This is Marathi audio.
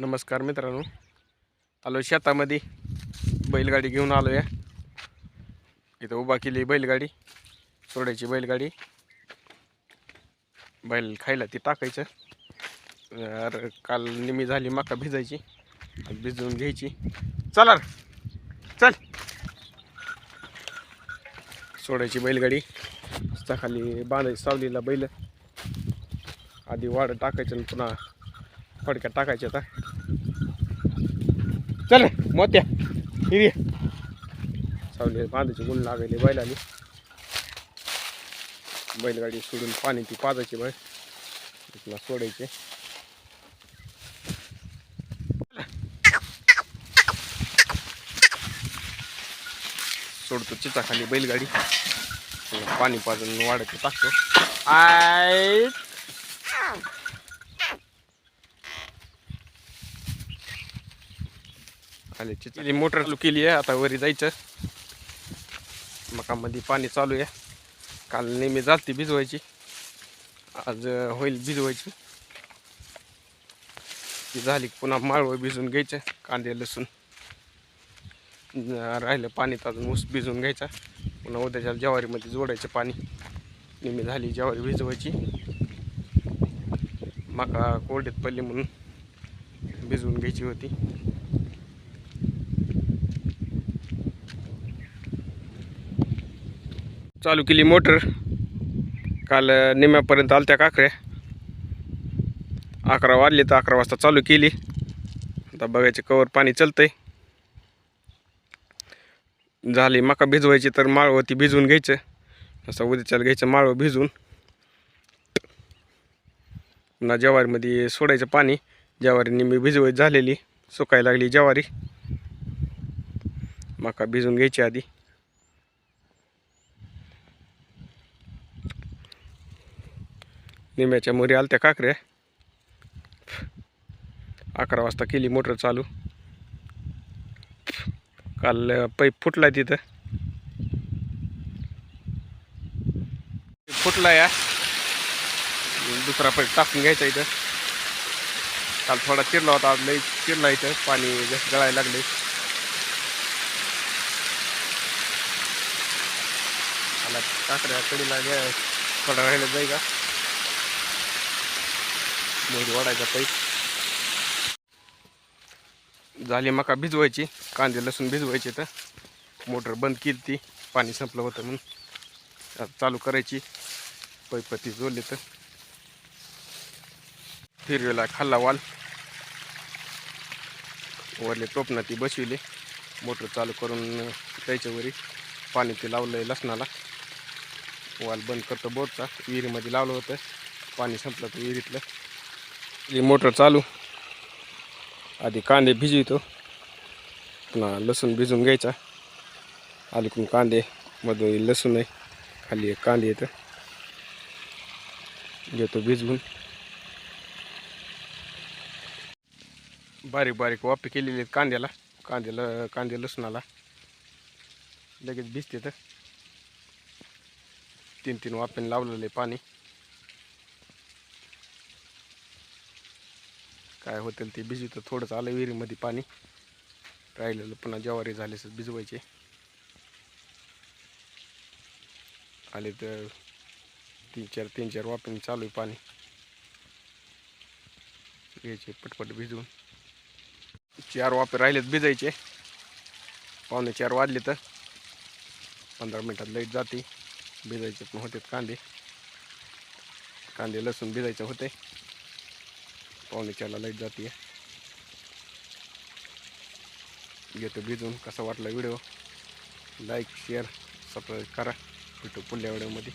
नमस्कार मित्रांनो. आलो शेतामध्ये. बैलगाडी घेऊन आलो या इथं उभा केली बैलगाडी. सोडायची बैलगाडी. बैल खायला ती टाकायचं. अरे काल निमी झाली मका भिजायची. भिजवून घ्यायची. चला चल. सोडायची बैलगाडी. खाली बांधायची सावलीला बैल. आधी वाढ टाकायचं आणि पुन्हा फडक्यात टाकायचे आता. चल मोत्या हिरी सावली बांधायची गुण लागले बैलाने बैलगाडी सोडून पाणी ती पाजायची बैल सोडायचे. सोडतो चिचाखाली बैलगाडी. पाणी पाजून वाढत टाकतो. आय. खाली चिचली मोटर चालू केली आहे आता वरी जायचं. मकामध्ये पाणी चालू आहे. काल नेहमी जाते भिजवायची. आज होईल भिजवायची. ती झाली की पुन्हा माळवं भिजून घ्यायचं कांदे लसूण. राहिलं पाणी अजून ऊस भिजवून घ्यायचा. पुन्हा उद्याच्या ज्वारीमध्ये जोडायचं पाणी. नेहमी झाली ज्वारी भिजवायची. मका कोरडेत पडली म्हणून भिजवून घ्यायची होती. चालू केली मोटर. काल अं, निम्यापर्यंत आलत्या काकऱ्या. अकरा वाजले तर अकरा वाजता चालू केली. आता बघायचे कवर पाणी चलतंय. झाली मका भिजवायची तर माळवं ती भिजवून घ्यायचं. असं उद्याच्याला घ्यायचं माळवं भिजवून. पुन्हा ज्वारीमध्ये सोडायचं पाणी. ज्वारी निम्मी भिजवायची झालेली. सुकायला लागली ज्वारी. मका भिजवून घ्यायची आधी. निम्याच्या मोरी आलत्या काकऱ्या. अकरा वाजता केली मोटर चालू. काल अं, पाईप फुटला तिथं. फुटला या. दुसरा पाईप टाकून घ्यायचा इथं. काल थोडा चिरला होता आज लई चिरला इथं. पाणी जास्त गळायला लागले काकड्या काकऱ्या कडीला थोडा राहिलं जाई का? मोहरी वाढायचा पाईप झाली मका भिजवायची कांदे लसूण भिजवायचे तर मोटर बंद केली ती पाणी संपलं होतं म्हणून. चालू करायची. पाईप ती तर. फिरवेला खाल्ला वाल. वरले टोपणं ती बसविली. मोटर चालू करून त्याच्यावरी पाणी ते लावलंय लसणाला. वाल बंद करतो बोरचा. विहिरीमध्ये लावलं होतं. पाणी संपलं तर विहिरीतलं. ही मोटर चालू. आधी कांदे भिजवितो. पुन्हा लसूण भिजून घ्यायचा. आलकून कांदे मधून लसूण आहे. खाली एक कांदे येतं. घेतो भिजवून. बारीक बारीक वापी केलेली आहेत कांद्याला. कांद्याला कांदे लसणाला. लगेच भिजते तर तीन तीन वाप्याने लावलेलं आहे पाणी. काय होतील ते भिजवतं थोडंच आलं विहिरीमध्ये पाणी. राहिलेलं पुन्हा ज्वारी झाले भिजवायचे. आले तर तीन चार तीन चार वापरून चालू आहे पाणी. घ्यायचे पटपट भिजवून. चार वापे राहिलेत भिजायचे. पावणे चार वाजले तर पंधरा मिनटात लाइट जाते. भिजायचे पण होते कांदे. कांदे लसूण भिजायचे होते. पावणे चारला लाइट जाते. घेतो भिजून कसा वाटला व्हिडिओ? लाईक शेअर सबस्क्राईब करा. भेटू पुढल्या व्हिडिओमध्ये.